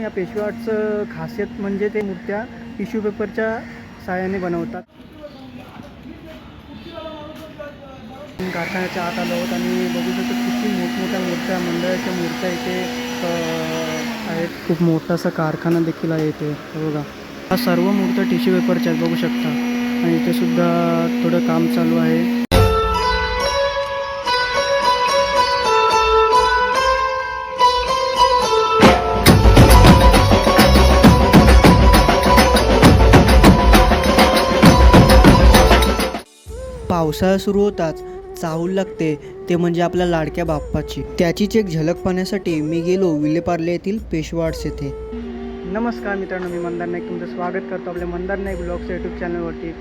या पेशवाटचं खासियत म्हणजे ते मूर्त्या टिश्यू पेपरच्या सहाय्याने बनवतात. कारखान्याच्या आत आलो आहोत आणि बघू शकतो किती मोठमोठ्या मूर्त्या मंडळाच्या मूर्त्या इथे आहेत. खूप मोठासा कारखाना देखील आहे इथे. बघा. हा सर्व मूर्त्या टिश्यू पेपरच्या आहेत बघू शकता. आणि इथे सुद्धा थोडं काम चालू आहे. पावसाळा सुरू होताच चाहूल लागते ते म्हणजे आपल्या लाडक्या बाप्पाची. त्याचीच एक झलक पाहण्यासाठी मी गेलो विलेपार्ले येथील पेशवाड्स येथे नमस्कार मित्रांनो मी मंदार नाईक. तुमचं स्वागत करतो आपल्या मंदार नाईक ब्लॉगच्या यूट्यूब चॅनलवरती.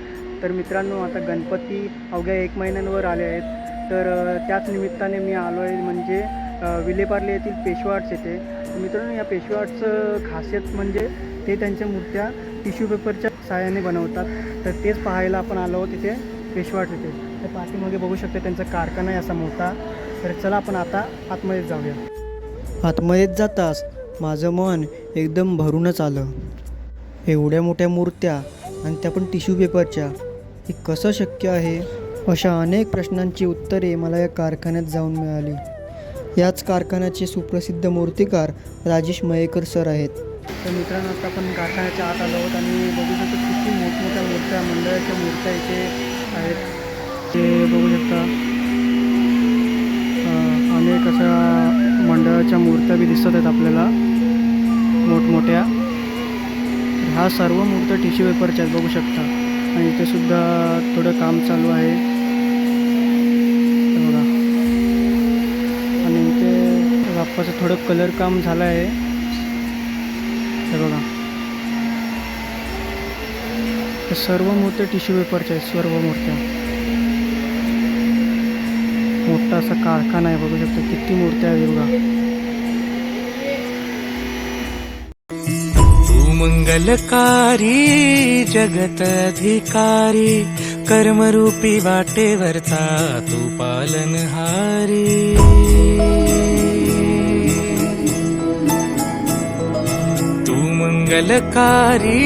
तर मित्रांनो आता गणपती अवघ्या एक महिन्यांवर आले आहेत. तर त्याच निमित्ताने मी आलो आहे म्हणजे विलेपार्ले येथील पेशवाड्स येथे मित्रांनो या पेशवाडचं खासियत म्हणजे ते त्यांच्या मूर्त्या टिश्यू पेपरच्या सहाय्याने बनवतात. तर तेच पाहायला आपण आलो तिथे पेशवाट येथे तर पाठीमागे बघू शकतो त्यांचा कारखाना आहे असा मोठा. तर चला आपण आता आतमध्ये जाऊया. आतमध्येच जाताच माझं मन एकदम भरूनच आलं. एवढ्या मोठ्या मूर्त्या आणि त्या पण टिश्यू पेपरच्या हे कसं शक्य आहे? अशा अनेक प्रश्नांची उत्तरे मला या कारखान्यात जाऊन मिळाली. याच कारखान्याचे सुप्रसिद्ध मूर्तिकार राजेश मयेकर सर आहेत. तर मित्रांनो आता आपण कारखान्याच्या आत आलो आहोत आणि बघू शकतो किती मोठमोठ्या मूर्त्या मंडळाच्या मूर्त्या इथे आहेत. ते बघू शकता. अनेक अशा मंडळाच्या मूर्त्या बी दिसत आहेत आपल्याला. मोठमोठ्या. ह्या सर्व मूर्त्या टिश्यू पेपरच्या आहेत बघू शकता. आणि इथे सुद्धा थोडं काम चालू आहे. बघा. आणि इथे बाप्पाचं थोडं कलर काम झालं आहे. हे बघा. हे सर्व मूर्त्या टिश्यू पेपरच्या आहेत सर्व मूर्त्या. मोठा असा कारखाना आहे बघू शकता किती मूर्त्या आहेत बघा. तू मंगलकारी जगत अधिकारी कर्मरूपी वाटेवरचा तू पालनहारी तू मंगलकारी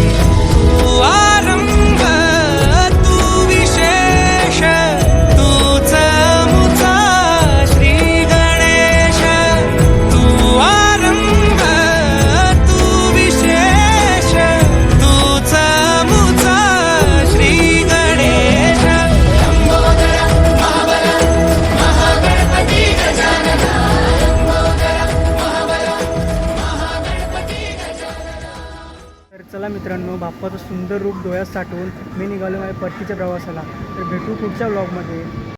मित्रांनो बाप्पाचं सुंदर रूप डोळ्यात साठवून मी निघालो माझ्या परतीच्या प्रवासाला. तर भेटू पुढच्या ब्लॉगमध्ये